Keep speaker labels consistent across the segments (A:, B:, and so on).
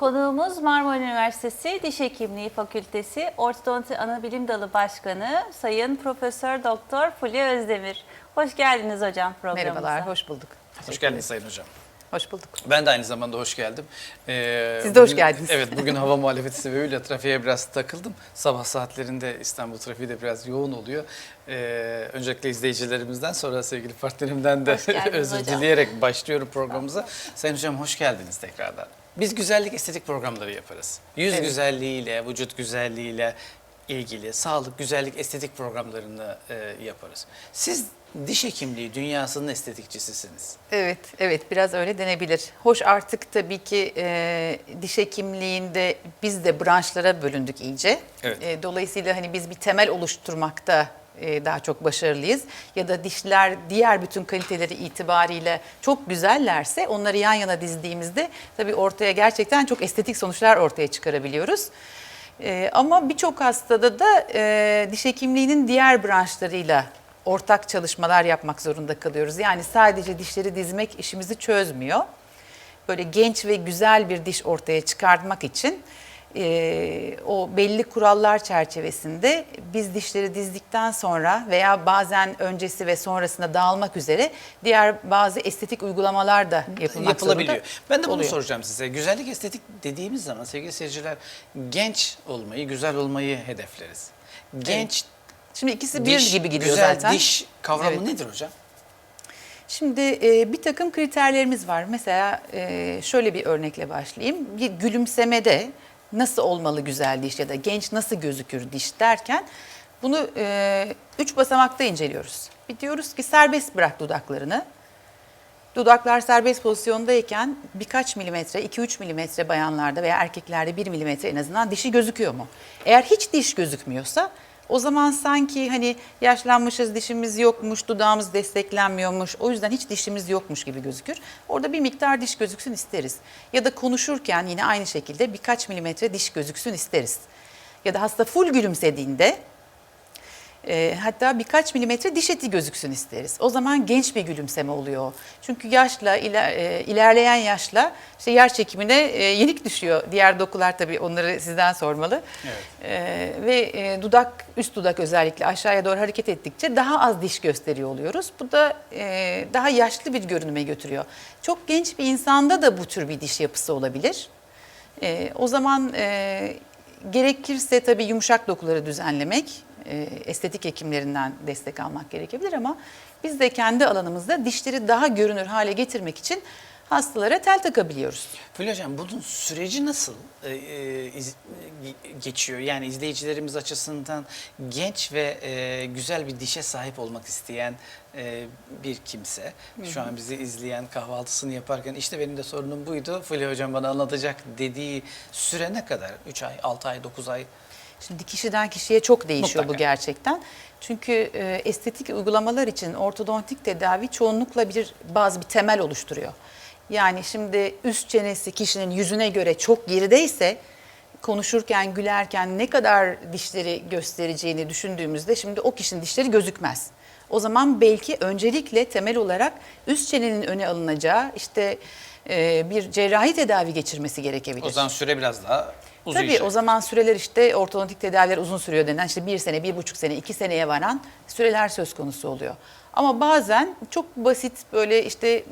A: Konuğumuz Marmara Üniversitesi Diş Hekimliği Fakültesi Ortodonti Anabilim Dalı Başkanı Sayın Profesör Doktor Fulya Özdemir. Hoş geldiniz hocam programımıza.
B: Merhabalar, hoş bulduk.
C: Hoş geldiniz Sayın Hocam.
B: Hoş bulduk.
C: Ben de aynı zamanda hoş geldim. Ee,
B: Siz de hoş
C: bugün-
B: geldiniz.
C: Evet, bugün hava muhalefeti sebebiyle trafiğe biraz takıldım. Sabah saatlerinde İstanbul trafiği de biraz yoğun oluyor. Ee, öncelikle izleyicilerimizden sonra sevgili partnerimden de özür
A: hocam.
C: dileyerek başlıyorum programımıza. Sayın Hocam hoş geldiniz tekrardan. Biz güzellik estetik programları yaparız. Yüz
B: Evet.
C: güzelliğiyle, vücut güzelliğiyle ilgili sağlık, güzellik, estetik programlarını e, yaparız. Siz diş hekimliği dünyasının estetikçisisiniz.
B: Evet, evet biraz öyle denebilir. Hoş artık tabii ki e, diş hekimliğinde biz de branşlara bölündük iyice.
C: Evet.
B: E, dolayısıyla hani biz bir temel oluşturmakta e, daha çok başarılıyız. Ya da dişler diğer bütün kaliteleri itibariyle çok güzellerse onları yan yana dizdiğimizde tabii ortaya gerçekten çok estetik sonuçlar ortaya çıkarabiliyoruz. E, ama birçok hastada da e, diş hekimliğinin diğer branşlarıyla ortak çalışmalar yapmak zorunda kalıyoruz. Yani sadece dişleri dizmek işimizi çözmüyor. Böyle genç ve güzel bir diş ortaya çıkartmak için e, o belli kurallar çerçevesinde biz dişleri dizdikten sonra veya bazen öncesi ve sonrasında dağılmak üzere diğer bazı estetik uygulamalar da yapılmak
C: yapılabiliyor.
B: zorunda
C: Ben de bunu
B: oluyor.
C: soracağım size. Güzellik estetik dediğimiz zaman sevgili seyirciler genç olmayı, güzel olmayı hedefleriz. Genç
B: Şimdi ikisi bir
C: diş,
B: gibi gidiyor
C: güzel
B: zaten.
C: diş kavramı
B: Evet.
C: nedir hocam?
B: Şimdi e, bir takım kriterlerimiz var. Mesela e, şöyle bir örnekle başlayayım. Bir gülümsemede nasıl olmalı güzel diş ya da genç nasıl gözükür diş derken bunu e, üç basamakta inceliyoruz. Bir diyoruz ki serbest bırak dudaklarını. Dudaklar serbest pozisyondayken birkaç milimetre, 2-3 milimetre bayanlarda veya erkeklerde 1 milimetre en azından dişi gözüküyor mu? Eğer hiç diş gözükmüyorsa o zaman sanki hani yaşlanmışız, dişimiz yokmuş, dudağımız desteklenmiyormuş, o yüzden hiç dişimiz yokmuş gibi gözükür. Orada bir miktar diş gözüksün isteriz. Ya da konuşurken yine aynı şekilde birkaç milimetre diş gözüksün isteriz. Ya da hasta full gülümsediğinde e, hatta birkaç milimetre diş eti gözüksün isteriz. O zaman genç bir gülümseme oluyor. Çünkü yaşla, iler- e, ilerleyen yaşla işte yer çekimine e, yenik düşüyor. Diğer dokular tabii onları sizden sormalı.
C: Evet.
B: E, ve e, dudak, üst dudak özellikle aşağıya doğru hareket ettikçe daha az diş gösteriyor oluyoruz. Bu da e, daha yaşlı bir görünüme götürüyor. Çok genç bir insanda da bu tür bir diş yapısı olabilir. E, o zaman e, gerekirse tabii yumuşak dokuları düzenlemek, e, estetik hekimlerinden destek almak gerekebilir ama biz de kendi alanımızda dişleri daha görünür hale getirmek için hastalara tel takabiliyoruz.
C: Fulya Hocam bunun süreci nasıl e, e, iz- e, geçiyor? Yani izleyicilerimiz açısından genç ve e, güzel bir dişe sahip olmak isteyen e, bir kimse. Şu an bizi izleyen kahvaltısını yaparken işte benim de sorunum buydu. Fulya Hocam bana anlatacak dediği süre ne kadar? 3 ay, 6 ay, 9 ay?
B: Şimdi kişiden kişiye çok değişiyor
C: Mutlaka.
B: bu gerçekten. Çünkü e, estetik uygulamalar için ortodontik tedavi çoğunlukla bir bazı bir temel oluşturuyor. Yani şimdi üst çenesi kişinin yüzüne göre çok gerideyse konuşurken, gülerken ne kadar dişleri göstereceğini düşündüğümüzde şimdi o kişinin dişleri gözükmez. O zaman belki öncelikle temel olarak üst çenenin öne alınacağı işte e, bir cerrahi tedavi geçirmesi gerekebilir.
C: O zaman süre biraz daha uzayacak.
B: Tabii o zaman süreler işte ortodontik tedaviler uzun sürüyor denen işte bir sene, bir buçuk sene, iki seneye varan süreler söz konusu oluyor. Ama bazen çok basit böyle işte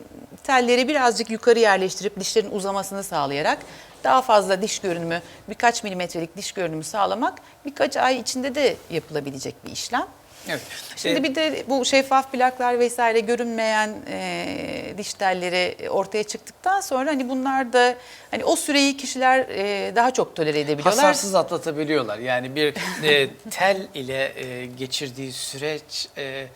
B: telleri birazcık yukarı yerleştirip dişlerin uzamasını sağlayarak daha fazla diş görünümü, birkaç milimetrelik diş görünümü sağlamak birkaç ay içinde de yapılabilecek bir işlem.
C: Evet.
B: Şimdi
C: E,
B: bir de bu şeffaf plaklar vesaire görünmeyen e, diş telleri ortaya çıktıktan sonra hani bunlar da hani o süreyi kişiler e, daha çok tolere edebiliyorlar.
C: hasarsız atlatabiliyorlar. Yani bir e, tel ile e, geçirdiği süreç e,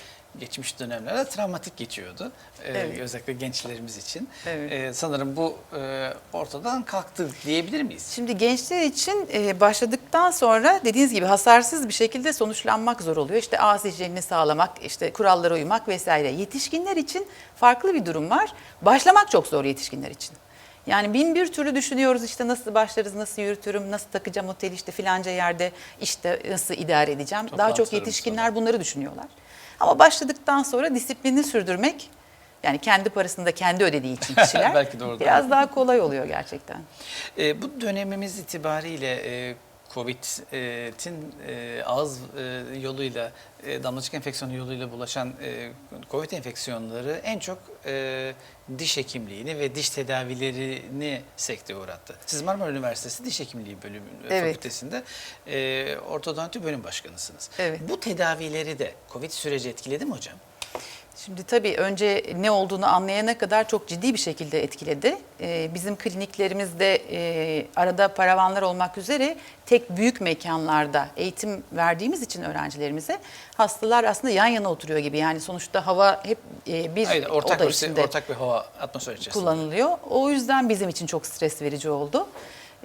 C: geçmiş dönemlerde travmatik geçiyordu. E,
B: Evet.
C: Özellikle gençlerimiz için.
B: Evet.
C: E, sanırım bu e, ortadan kalktı diyebilir miyiz?
B: Şimdi gençler için e, başladıktan sonra dediğiniz gibi hasarsız bir şekilde sonuçlanmak zor oluyor. İşte ağız hijyenini sağlamak, işte kurallara uymak vesaire. Yetişkinler için farklı bir durum var. Başlamak çok zor yetişkinler için. Yani bin bir türlü düşünüyoruz işte nasıl başlarız, nasıl yürütürüm, nasıl takacağım oteli işte filanca yerde işte nasıl idare edeceğim. Daha çok yetişkinler bunları düşünüyorlar. Ama başladıktan sonra disiplini sürdürmek Yani kendi parasını da kendi ödediği için kişiler
C: Belki de oradan.
B: biraz daha kolay oluyor gerçekten.
C: E, bu dönemimiz itibariyle e, COVID'in e, ağız e, yoluyla, e, damlacık enfeksiyonu yoluyla bulaşan COVID enfeksiyonları en çok diş hekimliğini ve diş tedavilerini sekteye uğrattı. Siz Marmara Üniversitesi Diş Hekimliği Bölümü
B: Evet.
C: Fakültesinde ortodonti bölüm başkanısınız.
B: Evet.
C: Bu tedavileri de COVID süreci etkiledi mi hocam?
B: Şimdi tabii önce ne olduğunu anlayana kadar çok ciddi bir şekilde etkiledi. Ee, bizim kliniklerimizde e, arada paravanlar olmak üzere tek büyük mekanlarda eğitim verdiğimiz için öğrencilerimize hastalar aslında yan yana oturuyor gibi. Yani sonuçta hava hep e, bir
C: Hayır, ortak
B: oda
C: bir,
B: içinde
C: ortak bir hava atmosfer içerisinde.
B: kullanılıyor. O yüzden bizim için çok stres verici oldu.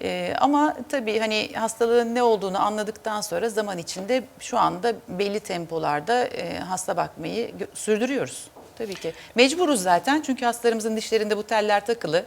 B: Ee, ama tabii hani hastalığın ne olduğunu anladıktan sonra zaman içinde şu anda belli tempolarda e, hasta bakmayı sürdürüyoruz. Tabii ki. Mecburuz zaten çünkü hastalarımızın dişlerinde bu teller takılı.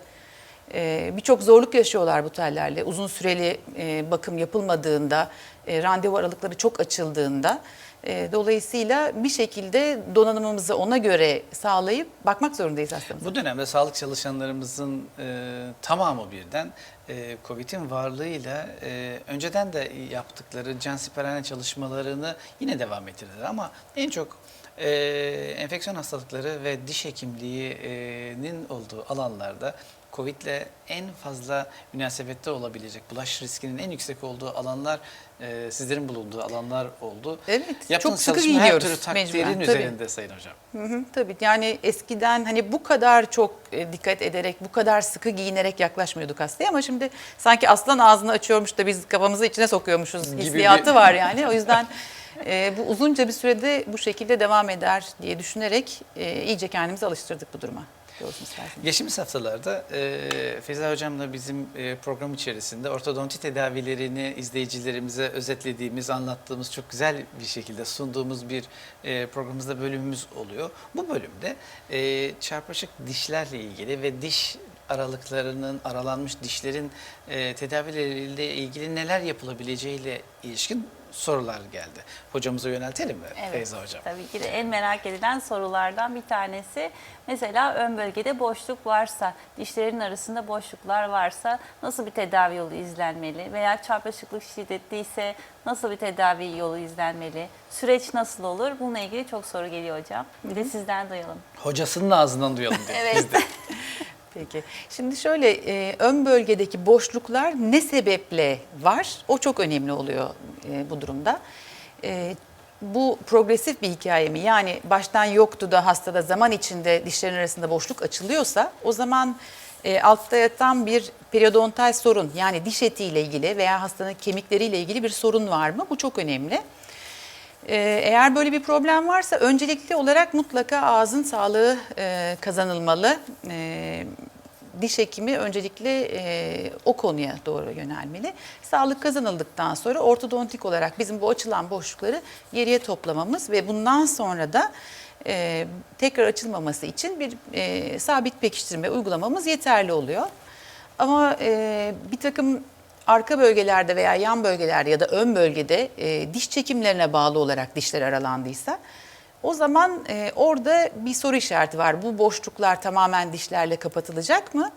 B: Ee, Birçok zorluk yaşıyorlar bu tellerle. Uzun süreli e, bakım yapılmadığında, e, randevu aralıkları çok açıldığında. E, dolayısıyla bir şekilde donanımımızı ona göre sağlayıp bakmak zorundayız hastamıza.
C: Bu dönemde sağlık çalışanlarımızın e, tamamı birden e, COVID'in varlığıyla e, önceden de yaptıkları cansiperhane çalışmalarını yine devam ettirdiler. Ama en çok e, enfeksiyon hastalıkları ve diş hekimliğinin olduğu alanlarda Covid'le en fazla münasebette olabilecek, bulaş riskinin en yüksek olduğu alanlar e, sizlerin bulunduğu alanlar oldu.
B: Evet,
C: Yaptığınız
B: çok sıkı
C: çalışma her türlü takdirin
B: mecburen, tabii.
C: üzerinde Sayın Hocam.
B: Hı hı, tabii yani eskiden hani bu kadar çok e, dikkat ederek, bu kadar sıkı giyinerek yaklaşmıyorduk hastaya ama şimdi sanki aslan ağzını açıyormuş da biz kafamızı içine sokuyormuşuz
C: Gibi
B: hissiyatı
C: bir-
B: var yani. O yüzden e, bu uzunca bir sürede bu şekilde devam eder diye düşünerek e, iyice kendimizi alıştırdık bu duruma. Doğrusunu isterseniz.
C: Geçtiğimiz haftalarda e, Feyza Hocam'la bizim e, program içerisinde ortodonti tedavilerini izleyicilerimize özetlediğimiz, anlattığımız, çok güzel bir şekilde sunduğumuz bir e, programımızda bölümümüz oluyor. Bu bölümde e, çarpışık dişlerle ilgili ve diş aralıklarının, aralanmış dişlerin e, tedavileriyle ilgili neler yapılabileceğiyle ilişkin sorular geldi. Hocamıza yöneltelim mi Feyza Hocam?
A: Tabii ki de en merak edilen sorulardan bir tanesi mesela ön bölgede boşluk varsa, dişlerin arasında boşluklar varsa nasıl bir tedavi yolu izlenmeli? Veya çarpışıklık şiddetliyse nasıl bir tedavi yolu izlenmeli? Süreç nasıl olur? Bununla ilgili çok soru geliyor hocam. Bir de sizden duyalım.
C: Hocasının ağzından duyalım
A: Evet.
C: biz de.
B: Peki. Şimdi şöyle e, ön bölgedeki boşluklar ne sebeple var? O çok önemli oluyor e, bu durumda. E, bu progresif bir hikaye mi? Yani baştan yoktu da hastada zaman içinde dişlerin arasında boşluk açılıyorsa o zaman e, altta yatan bir periodontal sorun yani diş etiyle ilgili veya hastanın kemikleriyle ilgili bir sorun var mı? Bu çok önemli. Ee, Eğer böyle bir problem varsa öncelikli olarak mutlaka ağzın sağlığı e, kazanılmalı. Ee, Diş hekimi öncelikle e, o konuya doğru yönelmeli. Sağlık kazanıldıktan sonra ortodontik olarak bizim bu açılan boşlukları geriye toplamamız ve bundan sonra da e, tekrar açılmaması için bir e, sabit pekiştirme uygulamamız yeterli oluyor. Ama e, bir takım arka bölgelerde veya yan bölgelerde ya da ön bölgede e, diş çekimlerine bağlı olarak dişler aralandıysa o zaman e, orada bir soru işareti var. Bu boşluklar tamamen dişlerle kapatılacak mı?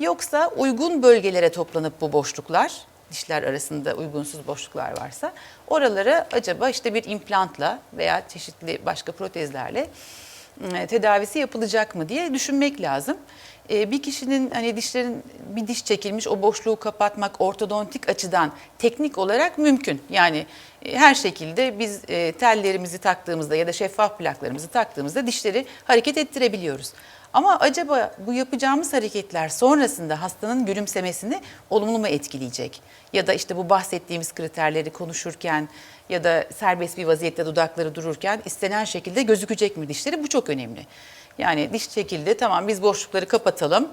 B: Yoksa uygun bölgelere toplanıp bu boşluklar, dişler arasında uygunsuz boşluklar varsa oralara acaba işte bir implantla veya çeşitli başka protezlerle e, tedavisi yapılacak mı diye düşünmek lazım. E, Bir kişinin hani dişlerin bir diş çekilmiş o boşluğu kapatmak ortodontik açıdan teknik olarak mümkün. Yani e, her şekilde biz e, tellerimizi taktığımızda ya da şeffaf plaklarımızı taktığımızda dişleri hareket ettirebiliyoruz. Ama acaba bu yapacağımız hareketler sonrasında hastanın gülümsemesini olumlu mu etkileyecek? Ya da işte bu bahsettiğimiz kriterleri konuşurken ya da serbest bir vaziyette dudakları dururken istenen şekilde gözükecek mi dişleri? Bu çok önemli. Yani diş çekildi tamam biz boşlukları kapatalım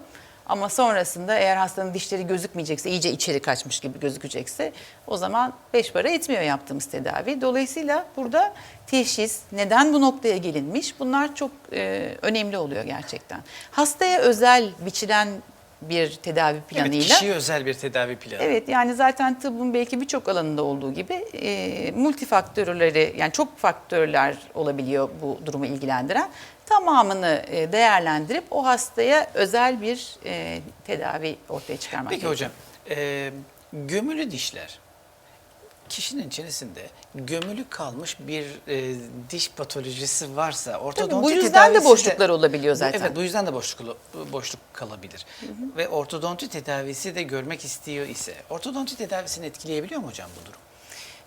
B: ama sonrasında eğer hastanın dişleri gözükmeyecekse iyice içeri kaçmış gibi gözükecekse o zaman beş para etmiyor yaptığımız tedavi. Dolayısıyla burada teşhis neden bu noktaya gelinmiş bunlar çok e, önemli oluyor gerçekten. Hastaya özel biçilen bir tedavi
C: Evet,
B: planıyla.
C: kişiye özel bir tedavi planı.
B: Evet yani zaten tıbbın belki birçok alanında olduğu gibi e, multifaktörleri yani çok faktörler olabiliyor bu durumu ilgilendiren. Tamamını e, değerlendirip o hastaya özel bir e, tedavi ortaya çıkarmak
C: Peki
B: gerekiyor.
C: hocam, e, gömülü dişler kişinin içerisinde gömülü kalmış bir e, diş patolojisi varsa
B: Tabii
C: ortodonti
B: bu yüzden de boşluklar olabiliyor zaten.
C: Evet bu yüzden de boşluk boşluk kalabilir. Ve ortodonti tedavisi de görmek istiyor ise ortodonti tedavisini etkileyebiliyor mu hocam bu durum?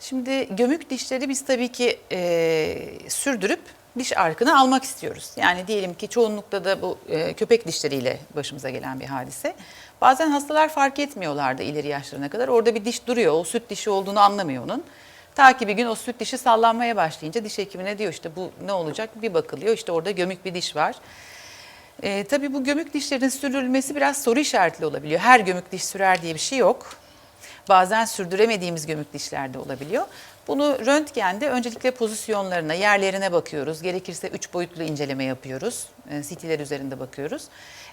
B: Şimdi gömük dişleri biz tabii ki e, sürdürüp diş arkını almak istiyoruz. Yani diyelim ki çoğunlukla da bu e, köpek dişleriyle başımıza gelen bir hadise. Bazen hastalar fark etmiyorlardı ileri yaşlarına kadar. Orada bir diş duruyor, o süt dişi olduğunu anlamıyor onun. Ta ki bir gün o süt dişi sallanmaya başlayınca diş hekimine diyor işte bu ne olacak bir bakılıyor işte orada gömük bir diş var. E, tabii bu gömük dişlerin sürülmesi biraz soru işaretli olabiliyor. Her gömük diş sürer diye bir şey yok. Bazen sürdüremediğimiz gömük dişler de olabiliyor. Bunu röntgende öncelikle pozisyonlarına, yerlerine bakıyoruz. Gerekirse üç boyutlu inceleme yapıyoruz. E, CT'ler üzerinde bakıyoruz.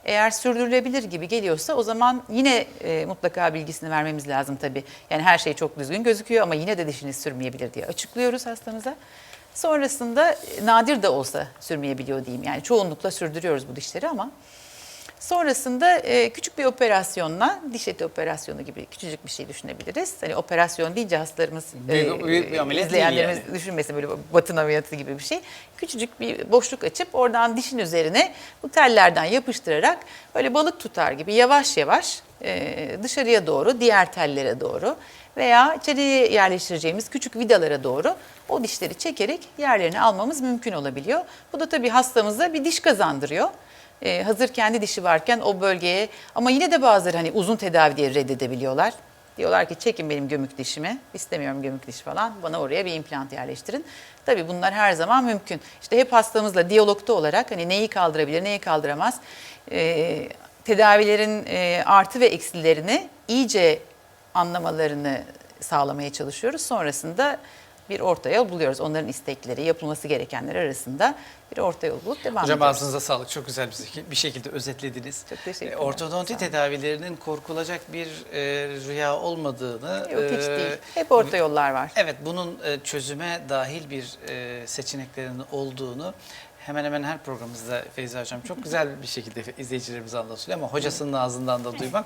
B: Eğer sürdürülebilir gibi geliyorsa o zaman yine e, mutlaka bilgisini vermemiz lazım tabii. Yani her şey çok düzgün gözüküyor ama yine de dişiniz sürmeyebilir diye açıklıyoruz hastamıza. Sonrasında e, nadir de olsa sürmeyebiliyor diyeyim. Yani çoğunlukla sürdürüyoruz bu dişleri ama Sonrasında e, küçük bir operasyonla, diş eti operasyonu gibi küçücük bir şey düşünebiliriz. Hani operasyon deyince hastalarımız,
C: Büyük- büyük bir ameliyat
B: izleyenlerimiz
C: yani.
B: düşünmesin böyle batın ameliyatı gibi bir şey. Küçücük bir boşluk açıp oradan dişin üzerine bu tellerden yapıştırarak böyle balık tutar gibi yavaş yavaş e, dışarıya doğru, diğer tellere doğru veya içeriye yerleştireceğimiz küçük vidalara doğru o dişleri çekerek yerlerini almamız mümkün olabiliyor. Bu da tabii hastamıza bir diş kazandırıyor. Ee, hazır kendi dişi varken o bölgeye ama yine de bazıları hani uzun tedavi diye reddedebiliyorlar. Diyorlar ki çekin benim gömük dişimi, istemiyorum gömük diş falan, bana oraya bir implant yerleştirin. Tabii bunlar her zaman mümkün. İşte hep hastamızla diyalogta olarak hani neyi kaldırabilir, neyi kaldıramaz, ee, tedavilerin e, artı ve eksilerini iyice anlamalarını sağlamaya çalışıyoruz. Sonrasında bir orta yol buluyoruz. Onların istekleri, yapılması gerekenler arasında bir orta yol bulup devam
C: Hocam
B: ediyoruz.
C: ağzınıza sağlık. Çok güzel bir, şekil- bir şekilde özetlediniz.
B: Çok teşekkürler.
C: E, Ortodonti tedavilerinin korkulacak bir e, rüya olmadığını...
B: Yok hiç
C: e,
B: değil. Hep orta yollar var.
C: Evet, bunun e, çözüme dahil bir e, seçeneklerinin olduğunu hemen hemen her programımızda Feyza Hocam çok güzel bir şekilde izleyicilerimize anlatıyor ama hocasının ağzından da duymak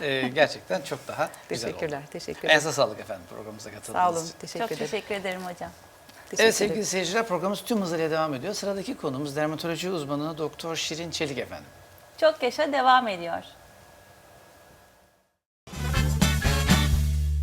C: e, gerçekten çok daha güzel oldu.
B: Teşekkürler, teşekkürler.
C: Ayağınıza sağlık efendim programımıza katıldığınız
B: Sağ olun,
C: için.
B: teşekkür
A: Çok
B: ederim.
A: teşekkür ederim hocam.
B: Teşekkür
C: Evet sevgili
B: ederim.
C: seyirciler programımız tüm hızıyla devam ediyor. Sıradaki konumuz dermatoloji uzmanı Doktor Şirin Çelik efendim.
A: Çok yaşa devam ediyor.